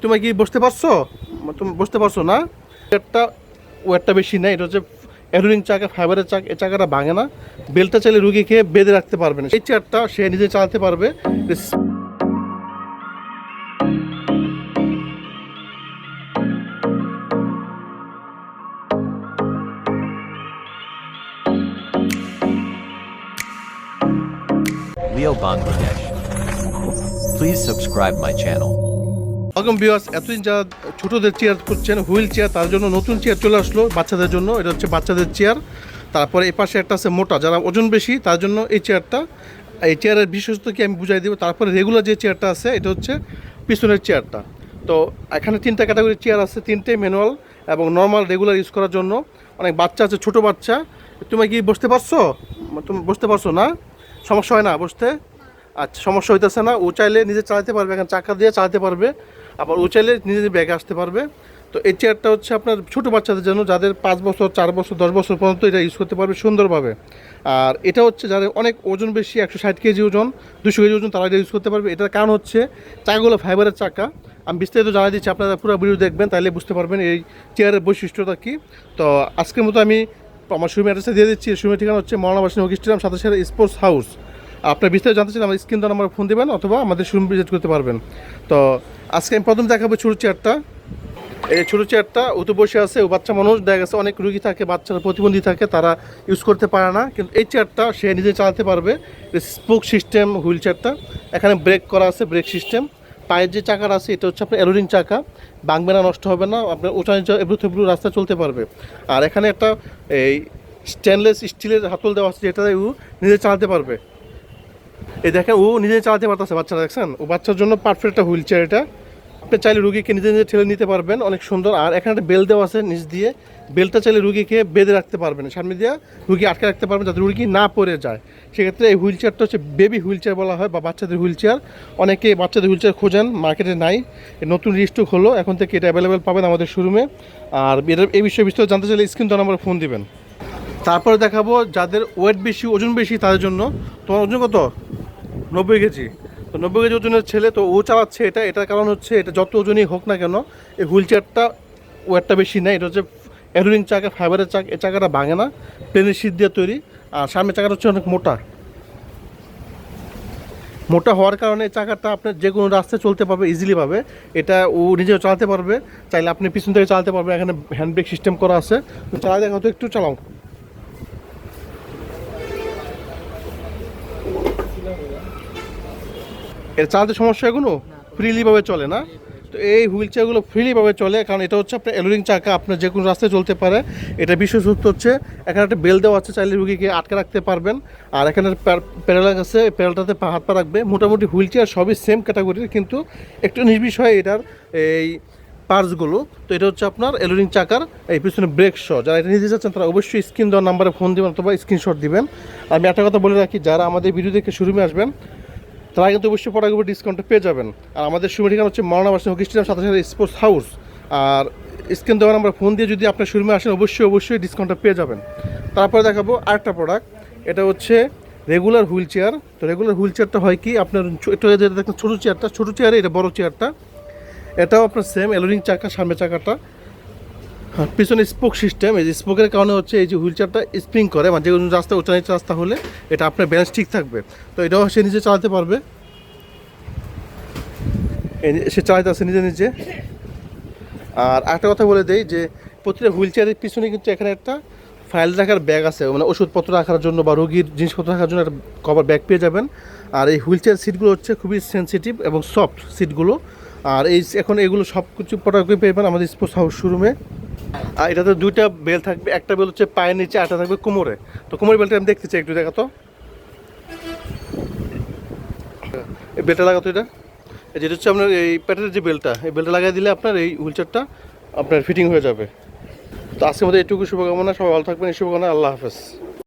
তুমি কি বসতে পারছ? তুমি বসতে পারছ না? একটা ওয়েটটা বেশি নেই, এটা হচ্ছে অ্যারোরিং চাকা ফাইবারের চাক, এই চাকাটা ভাঙে না। বেলটা চাইলে রুগীকে বেঁধে রাখতে পারবে না। এই চেয়ারটা সে নিজে চালাতে পারবে। Leo Bangladesh. Please subscribe my channel. Welcome বিয়ার্স এতদিন যারা ছোটদের চেয়ার করছেন হুইল চেয়ার তার জন্য নতুন চেয়ার চলে আসলো বাচ্চাদের জন্য। এটা হচ্ছে বাচ্চাদের চেয়ার তারপরে এই পাশে একটা আছে মোটা। যারা ওজন বেশি, তার জন্য এই চেয়ারটা এই চেয়ারের বিশেষত্ব কি আমি বুঝাই দেবো। তারপরে রেগুলার যে চেয়ারটা আছে, এটা হচ্ছে পিছনের চেয়ারটা তো এখানে তিনটা ক্যাটাগরির চেয়ার আছে। তিনটে ম্যানুয়াল এবং নর্মাল রেগুলার ইউজ করার জন্য। অনেক বাচ্চা আছে, ছোট বাচ্চা। তুমি কি বসতে পারছ? তুমি বসতে পারছ না? সমস্যা হয় না বসতে? আচ্ছা সমস্যা হইতেছে না। ও চাইলে নিজে চালাতে পারবে। এখানে চাকা দিয়ে চালাতে পারবে। আবার ও চাইলে নিজে নিজে ব্যাগে আসতে পারবে। তো এই চেয়ারটা হচ্ছে আপনার ছোটো বাচ্চাদের জন্য, যাদের পাঁচ বছর, চার বছর, দশ বছর পর্যন্ত এটা ইউজ করতে পারবে সুন্দরভাবে। আর এটা হচ্ছে যাদের অনেক ওজন বেশি, একশো ষাট কেজি ওজন, দুশো কেজি ওজন, তারা এটা ইউজ করতে পারবে। এটার কারণ হচ্ছে চাকাগুলো ফাইবারের চাকা। আমি বিস্তারিত জানাই দিচ্ছি, আপনারা পুরো ভিডিও দেখবেন তাহলে বুঝতে পারবেন এই চেয়ারের বৈশিষ্ট্যটা কী। তো আজকের মতো আমি আমার শোরুম অ্যাড্রেসে দিয়ে দিচ্ছি। শোরুমের ঠিকানা হচ্ছে মৌলানা বাসিনী হকিস্টেডিয়াম সাথে স্পোর্টস হাউস আপনার বিস্তারিত জানতে চাইলে আমার স্ক্রিন দ্বারা আমার ফোন দেবেন অথবা আমাদের শোরুম ভিজিট করতে পারবেন। তো আজকে আমি প্রথম দেখাবো ছোটো চেয়ারটা এই ছোটো চেয়ারটা তো বসে আছে, ও বাচ্চা মানুষ, দেখা গেছে অনেক রুগী থাকে, বাচ্চারা প্রতিবন্ধী থাকে, তারা ইউজ করতে পারে না। কিন্তু এই চেয়ারটা সে নিজে চালাতে পারবে। স্পোক সিস্টেম হুইল চেয়ারটা এখানে ব্রেক করা আছে ব্রেক সিস্টেম পায়ের যে চাকার আছে, এটা হচ্ছে আপনার অ্যালোরিং চাকা। বাংবে না নষ্ট হবে না, আপনার উঁচা এবড়ো থেবড়ো রাস্তা চলতে পারবে। আর এখানে একটা এই স্টেনলেস স্টিলের হাতল দেওয়া আছে যেটা নিজে চালাতে পারবে। এই দেখেন, ও নিজে চালাতে পারতেছে বাচ্চারা, দেখছেন? ও বাচ্চার জন্য পারফেক্ট একটা হুইল চেয়ার এটা। আপনি চাইলে রুগীকে নিজে নিজে ঠেলে নিতে পারবেন, অনেক সুন্দর। আর এখানে একটা বেল দেওয়া আছে নিচ দিয়ে। বেলটা চাইলে রুগীকে বেঁধে রাখতে পারবেন। সামনে দিয়ে রুগী আটকে রাখতে পারবেন যাতে রুগী না পড়ে যায়। সেক্ষেত্রে এই হুইল চেয়ারটা হচ্ছে বেবি হুইল চেয়ার বলা হয়, বা বাচ্চাদের হুইল চেয়ার অনেকে বাচ্চাদের হুইল চেয়ার খোঁজেন, মার্কেটে নাই। নতুন রিস্টক হলো, এখন থেকে এটা অ্যাভেলেবেল পাবেন আমাদের শোরুমে আর এটার এই বিষয়ে বিস্তারিত জানতে চাইলে স্ক্রিন তো আমার ফোন দিবেন। তারপরে দেখাবো যাদের ওয়েট বেশি, ওজন বেশি তাদের জন্য। তোমার ওজন কত? নব্বই কেজি। তো নব্বই কেজি ওজনের ছেলে, তো ও চালাচ্ছে এটা, এটার কারণ হচ্ছে এটা যত ওজনই হোক না কেন, এই হুইল চেয়ারটা ওয়েটটা বেশি নেয়। এটা হচ্ছে অ্যারোরিং চাকা, ফাইবারের চাক এই চাকাটা ভাঙে না, প্লেনের শীত দিয়ে তৈরি। আর সামনের চাকাটা হচ্ছে অনেক মোটা। মোটা হওয়ার কারণে এই চাকাটা আপনার যে কোনো রাস্তায় চলতে পারবে ইজিলি পাবে। এটা ও নিজেও চালাতে পারবে। চাইলে আপনি পিছন থেকে চালাতে পারবেন এখানে হ্যান্ড ব্রেক সিস্টেম করা আছে। তো চালাই দেখা একটু চালাও। এর চালাতে সমস্যা এগুলো ফ্রিলিভাবে চলে না? তো এই হুইল চেয়ারগুলো ফ্রিলিভাবে চলে কারণ এটা হচ্ছে আপনার অ্যালোরিং চাকা আপনার যে কোনো রাস্তায় চলতে পারে। এটা বিশেষত্ব হচ্ছে এখানে একটা বেল দেওয়া আছে চাইলে রুগীকে আটকে রাখতে পারবেন। আর এখানে প্যারাল আছে প্যারালটাতে হাত পা রাখবে। মোটামুটি হুইল চেয়ার সবই সেম ক্যাটাগরির কিন্তু একটু নির্বিষয় এটার এই পার্টসগুলো তো এটা হচ্ছে আপনার এলোরিং চাকার এই পিছনে ব্রেক শ যারা এটা নিতে চাচ্ছেন তারা অবশ্যই স্ক্রিন দেওয়ার নাম্বারে ফোন দেবেন অথবা স্ক্রিনশট দিবেন। আমি একটা কথা বলে রাখি যারা আমাদের ভিডিও দেখে শুরুমে আসবেন তারা কিন্তু অবশ্যই প্রোডাক্টের উপর ডিসকাউন্টটা পেয়ে যাবেন। আর আমাদের শুরুমে ঠিকানা হচ্ছে মরনা বাসন হকি স্টেডিয়াম সাথে সাথে স্পোর্টস হাউস আর স্ক্রিন দেওয়ার আমরা ফোন দিয়ে যদি আপনার শুরুমে আসেন, অবশ্যই অবশ্যই ডিসকাউন্টটা পেয়ে যাবেন। তারপরে দেখাবো আরেকটা প্রোডাক্ট এটা হচ্ছে রেগুলার হুইল চেয়ার তো রেগুলার হুইল চেয়ারটা হয় কি? আপনার যেটা দেখেন ছোটো চেয়ারটা ছোটো চেয়ারে এটা বড় চেয়ারটা এটাও আপনার সেম এলোরিং চাকা সামনে চাকাটা। আর পিছনে স্পোক সিস্টেম এই যে স্পোকের কারণে হচ্ছে এই যে হুইল চেয়ারটা স্প্রিং করে মানে যে কোনো রাস্তা উঁচা নিচু রাস্তা হলে এটা আপনার ব্যালেন্স ঠিক থাকবে। তো এটাও সে নিজে চালাতে পারবে। সে চালাতে আছে নিজে নিজে। আর একটা কথা বলে দেই যে, প্রতিটা হুইল চেয়ারের পিছনে কিন্তু এখানে একটা ফাইল রাখার ব্যাগ আছে মানে ওষুধপত্র রাখার জন্য বা রোগীর জিনিসপত্র রাখার জন্য একটা কভার ব্যাগ পেয়ে যাবেন। আর এই হুইল চেয়ার সিটগুলো হচ্ছে খুবই সেন্সিটিভ এবং সফট সিটগুলো আর এই এখন এগুলো সব কিছু প্রোডাক্টই পেয়ে যাবেন আমাদের স্পোর্টস হাউস শোরুমে আর এটাতে দুইটা বেল থাকবে, একটা বেল হচ্ছে পায়ের নিচে আটা থাকবে কোমরে। তো কোমরের বেলটা আমি দেখতে চাই একটু দেখা তো। এই বেলটা লাগাতো এটা। যেটা হচ্ছে আপনার এই প্যাটের যে বেলটা, এই বেলটা লাগাই দিলে আপনার এই হুইলচারটা আপনার ফিটিং হয়ে যাবে। তো আজকের মধ্যে এটুকু শুভকামনা, সবাই ভালো থাকবেন, এই শুভকামনা, আল্লাহ হাফেজ।